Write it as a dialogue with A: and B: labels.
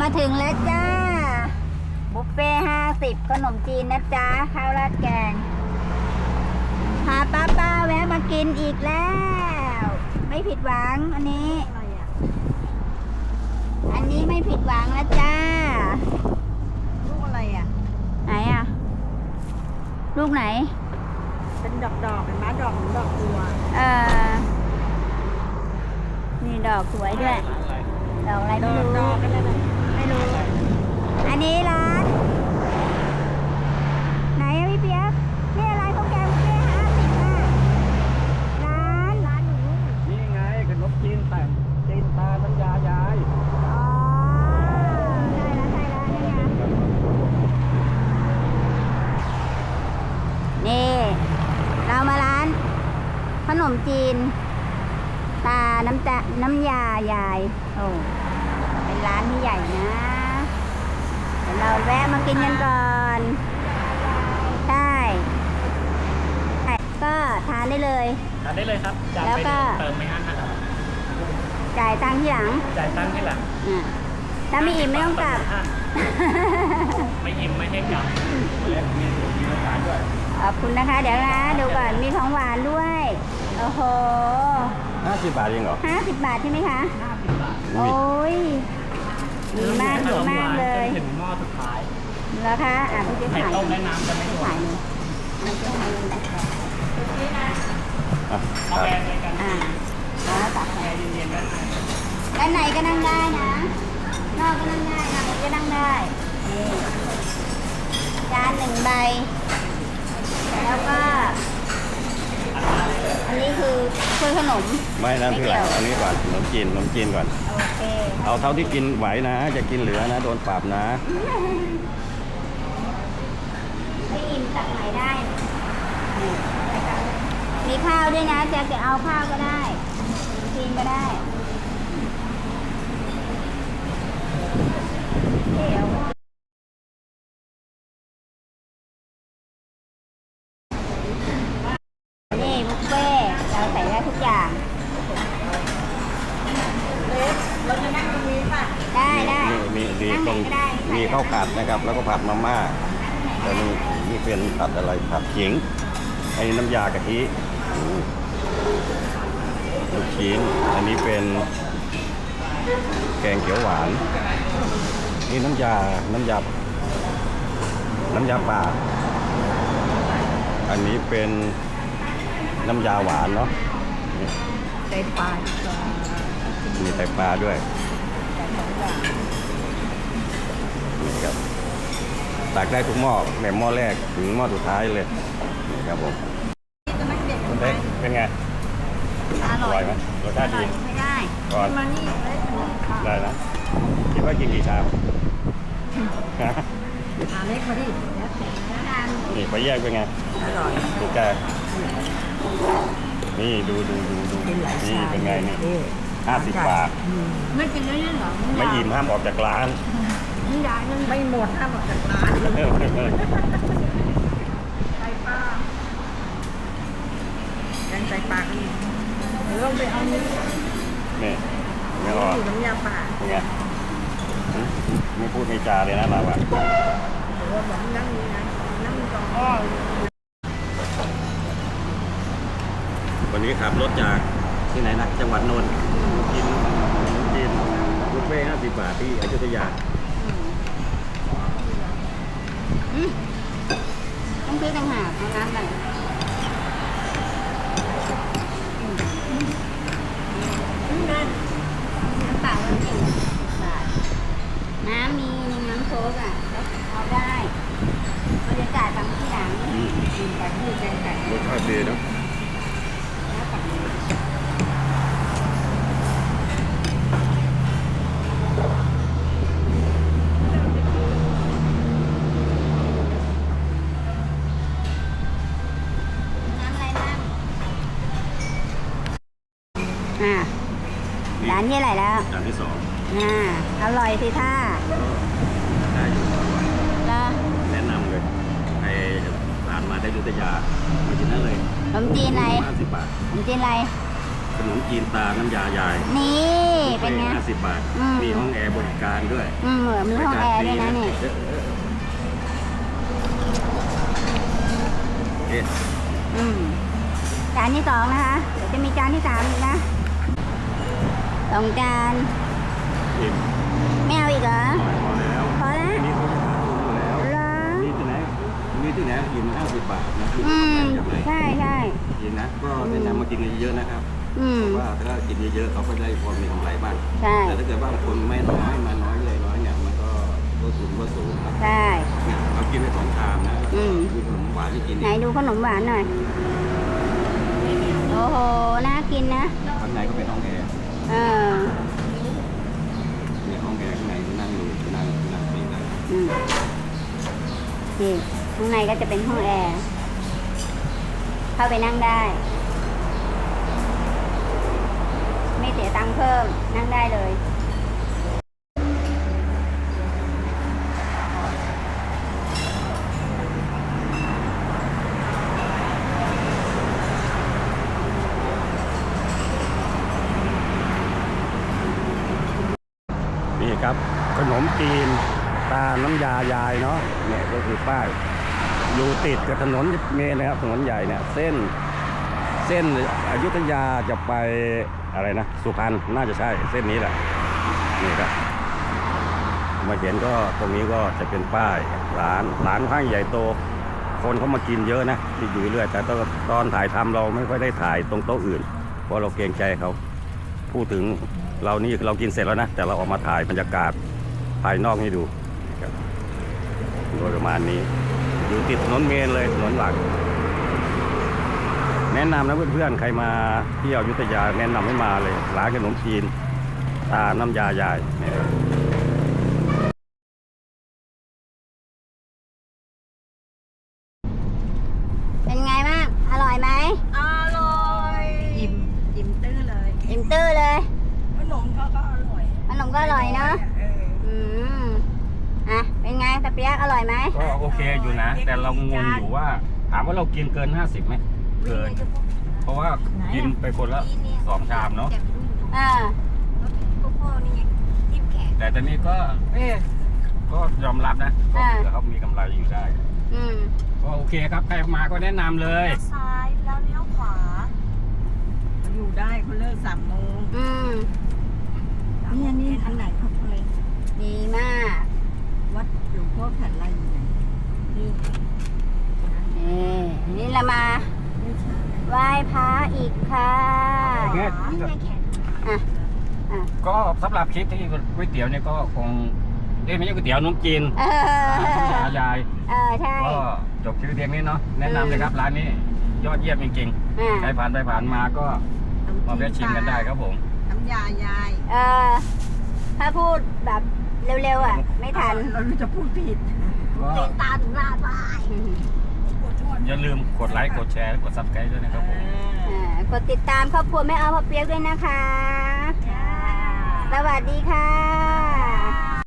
A: มาถึงแล้วจ้า บุฟเฟ่ห้าสิบขนมจีนนะจ๊ะ ข้าวราดแกงพาป้าป้าแวะมากินอีกแล้ว ไม่ผิดหวังอันนี้ อันนี้ไม่ผิดหวังแล้วจ้า
B: ลูกอะไรอะ
A: ไหนอะลูกไหน
B: เป็นดอกดอกๆเป็นไม้ดอกเหมือนดอกบัว
A: เออนี่ดอกสวยด้วย ดอกอะไร
B: ด
A: ไม่
B: อก
A: รู้
B: ดอกอะไรนะ
A: ไม่รู้ อันนี้ร้าน ไหนอะพี่เปียกนี่อะไรข้าวแกงบุฟเฟ่ห้าสิบอะร้านร้านหนู
C: นี่ไงขนมจีนแต่จีนตาน้ำยายาย
A: อ๋อใช่แล้วใช่แล้วนี่ไงนี่ เรามาร้าน ขน มจีน ตาน้ำตาน้ำยายาย โอ้เป็นร้านที่ใหญ่นะเดี๋ยวเราแวะมากินกันก่อนใช่ใช่ก็ทานได้เลย
C: ทานได้เลยครับอยาก
A: แล้ว
C: ไป
A: ก็
C: เติมไม่อั้นนะครับ
A: จ่ายตังค์ที่หลัง
C: จ่ายตังค์ที่หลัง
A: อะถ้าไม่อิ่มไม่ต้องกลับ
C: ไม่อิ่มไม่ให้กลับเล่นมีมีรสชาติด้วย
A: ขอบคุณนะคะ เดี๋ยวนะดูก่อนมีของหวานด้วย โอ้โห
C: ห้าสิบบาทเองเหรอ
A: ห้าสิบบาทใช่ไหมคะ
C: ห้าสิบบาท
A: โอ้ยดีมากดีมากเลย
C: จนถึงหม้อสุดท้าย
A: แล้วคะอะพี่จะ
C: ไข่
A: ถ่าย
C: ต้มและน้ำจะไม่รว
A: ถ่าย
C: ม
A: หนึ่งไม่ใช่ให้มันแตก
C: เอาแบรนด์เลยกัน
A: ๆอ่าแล้วตัก
C: แอร์เย็นๆด้านใน
A: ด้านในก็นั่งได้นะ นอกก็นั่งได้นะก็นั่งได้นี่จานหนึ่งใบ แล้วก็ อันนี้คือคือ ขนม
D: ไม่นั่น
A: ไม่
D: ที่
A: เกี่
D: หลั
A: ยว
D: งอันนี้ก่อนขนมจีนขนมจีนก่อน
A: โอเค
D: เอาเท่าที่กินไหวนะ จะกินเหลือนะ โดนปรับนะ
A: ไม่อิ่มตักไหนได้นี่มีข้าวด้วยนะจะจะเอาข้าวก็ได้กินก็ได้เดี๋ยวนี่บุฟเฟ่ต์ เราใส่ได้ทุกอย่าง
B: เราจะนั่งตรงนี้ป่ะ
A: ได้ได้
D: มีมีมี
A: นั่ง
D: ต
A: ไหน
D: รง
A: ก็ได้
D: มีข้าวผัดนะครับ แล้วก็ผัดมาม่าแล้วนี่นี่เป็นผัดอะไรผัดขิงไอ้น้ำยากะทิอืมลูกชิ้นอันนี้เป็นแกงเขียวหวาน นี่น้ำยา น้ำยา น้ำยาป่า อันนี้เป็น น้ำยาหวานเนาะ
B: ใจปลาดีกว่า
D: มีไตปลาด้วยนี่ครับตักได้ทุกหม้อแม่หม้อแรกถึงหม้อสุดท้ายเลยนี่ครับผม
B: จะนั่งเด็ก
D: คุณเล็กเป็นไง
A: อ
D: อ
A: ร่
D: ร่
A: อ
D: อยยไหมรสชาติดี
A: ไม่ได้
D: ก่อน
B: มานี่เลย
D: ได้นะคิดว่ากินกี่ชามฮะ
B: หาเล็กมาดิแล้วแต่
D: นี่ไปแยกเป็นไง
B: อร่อย
D: ดูแก นี่ดูดูดูดู
B: เป็นหลาย
D: นี่
B: ชาม
D: เป็นไงนี่
B: นี่
D: ห้าสิบบาท
B: ไม่กินแล้วเนี่ยเหรอ
D: ไม่อิ่มห้ามออกจากร้าน
B: ไม่ได้ไม่หมดถ้าหมดจากร้านใจปลาแกงใจปลาก็มีเดี๋ยวเราไปเอานี้
D: นี่ไม่ออก
B: อยู่น้ำยาป่า
D: เป็นไงหึไม่พูดไม่จาเลยนะเราอะ
B: เดี๋ยวเราบอกนั่งนี้นะนั่งจองอ้อ
D: วันนี้ขับรถจากที่ไหนนะ จังหวัดนนท์กินขนมจีนบุฟเฟ่ห้าสิบบาทที่อยุธยา
A: อืมต้องซื้อต่างหากเอาน้ำกันน้ำเปล่าแล้วหนึ่งบาทน้ำมีน้ำโค้กอะเอาได้เราจะจ่ายตังค์ที่หลัง
D: อืม
B: กินไปที่แกงไก่
D: รสชาติดีเนอะ
A: อะร้านที่อะไหรแล้ว
D: จานที่สอง
A: อ่าอร่อยสิท่า
D: ได้อยู่อร่อย
A: แล้ว
D: แนะนำเลยใครผ่านมาได้อยุธยามากินนั่นเลย
A: ขนมจีนอะไร
D: ห้าสิบบาท
A: ขนมจีนอะไร
D: ขขนมจีนตาน้ำยายาย
A: นี่เป็นไง
D: ห้าสิบบาท
A: อืม
D: มีห้องแอร์บริการด้วย
A: อืมเหมือนมีห้องแอร์ด้วยนะนี่
D: เออเออเอ๊ะ
A: อืมจานที่สองนะคะ เดี๋ยวจะมีจานที่สามอีกนะ สองจาน
D: อิ่ม
A: ไม่เอาอีกเหรอ
D: พอแล้ว
A: พอแล้ว
D: นี่เขาจะทำถูกแล้ว
A: เหรอ
D: นี่ที่ไหนนี่ที่ไหนอิ่มห้าสิบบาทนะ
A: อืม
D: อย่างไร
A: ใช่ใช่
D: จริงนะก็แนะนำมากินกันเยอะๆนะครับ
A: อืม
D: เพราะว่าถ้ากินเยอะๆเขาก็ได้พอมีกำไรบ้าง
A: ใช่
D: แต่ถ้าเกิดว่าคนไม่น้อยมาน้อยเลยน้อยเนี่ยมันก็ก็สูงก็สูงครับ
A: ใช่
D: เนี่ยเรากินไปสองชามนะ
A: อืม
D: มีขนมหวานที่กิน
A: ไหนดูขนมหวานหน่อย โอ้โห น่ากินนะ
D: ข้างในก็เป็นห้องแอร์
A: เออ
D: มีห้องแอร์ข้างในนั่งดูนั่งนั่งฟรีได้
A: อืมนี่ข้างในก็จะเป็นห้องแอร์เข้าไปนั่งได้ ไม่เสียตังค์เพิ่มนั่งได้เลย
D: นี่ครับขนมจีนตาน้ำยายายเนาะเนี่ยก็คือป้ายอยู่ติดกับถนนเมนนะครับถนนใหญ่เนี่ยเส้นเส้นอยุธยาจะไปอะไรนะสุพรรณน่าจะใช่เส้นนี้แหละนี่ครับมาเห็นก็ตรงนี้ก็จะเป็นป้ายร้านร้านข้างใหญ่โต คนเขามากินเยอะนะที่อยู่เรื่อยแต่ตอนตอนถ่ายทำเราไม่ค่อยได้ถ่ายตรงโต๊ะอื่น เพราะเราเกรงใจเขาพูดถึง เรานี่เรากินเสร็จแล้วนะ แต่เราออกมาถ่ายบรรยากาศภายนอกให้ดูนะครับโดยประมาณนี้ อยู่ติดถนนเมนเลยถนนหลัก แนะนำนะเพื่อนๆใครมาเที่ยวอยุธยาแนะนำให้มาเลยร้านขนมจีนตาน้ำยายายเนี่ยครับ
A: เป็นไงบ้าง อร่อยไหม
B: อร่อย อิ่ม อิ่มตื้อเลย
A: อิ่มตื้อเลย
B: ข นมเขาก็อร่อย
A: ขนมก็อร่อยเนาะ
B: เออ
A: อืมอะเป็นไงตะเปียกอร่อยไหม
D: ก็โอเคอยู่นะ แต่เรางงอยู่ว่า ถามว่าเรากินเกิน 50ไหมเกิน เพราะว่ากินไปคนละสองชามเนาะ
A: เออ
D: แต่ตอนนี้ก็เอ๊ะก็ยอมรับนะก็เผื่อเขามีกำไรอยู่ได้
A: อืม
D: ก็โอเคครับใครมาก็แนะนำเลย
B: ซ้ายแล้วเลี้ยวขวา อยู่ได้เขาเลิกสามโมง
A: อืม
B: นี่อันนี้อันไหนเขาไป
A: ดีมาก
B: วัดหลวงพ่อแผ่นไรอยู่ไหนนี่
A: นี่นี่เรามา
B: ไม่ใช่
A: ไหว้พระอีกค่ะ
D: เนี่ย
A: อะอะ
D: ก็สำหรับคลิปที่ก๋วยเตี๋ยวเนี่ยก็คงเอ้ยไม่ใช่ก๋วยเตี๋ยวน้ำจีน
A: เออ
D: ร้านยาย
A: เออใช่
D: ก็จบคลิปเพียงนี้เนาะแนะนำเลยครับร้านนี้ยอดเยี่ยมจริง
A: อะ
D: ๆใครผ่านไปผ่านมาก็มาแวะชิมกันได้ครับผม
B: น้ำยายาย
A: เออถ้าพูดแบบเร็วๆอะ ไม่ทัน
B: เราจะพูดผิด
D: ก็
B: ตีนตาถึงลาดไป
D: อย่าลืมกดไลค์กดแชร์กดซับสไครต์ด้วยนะครับผม
A: อ่า กดติดตามครอบครัวแม่เอาพ่อเปียกด้วยนะคะ สวัสดีค่ะ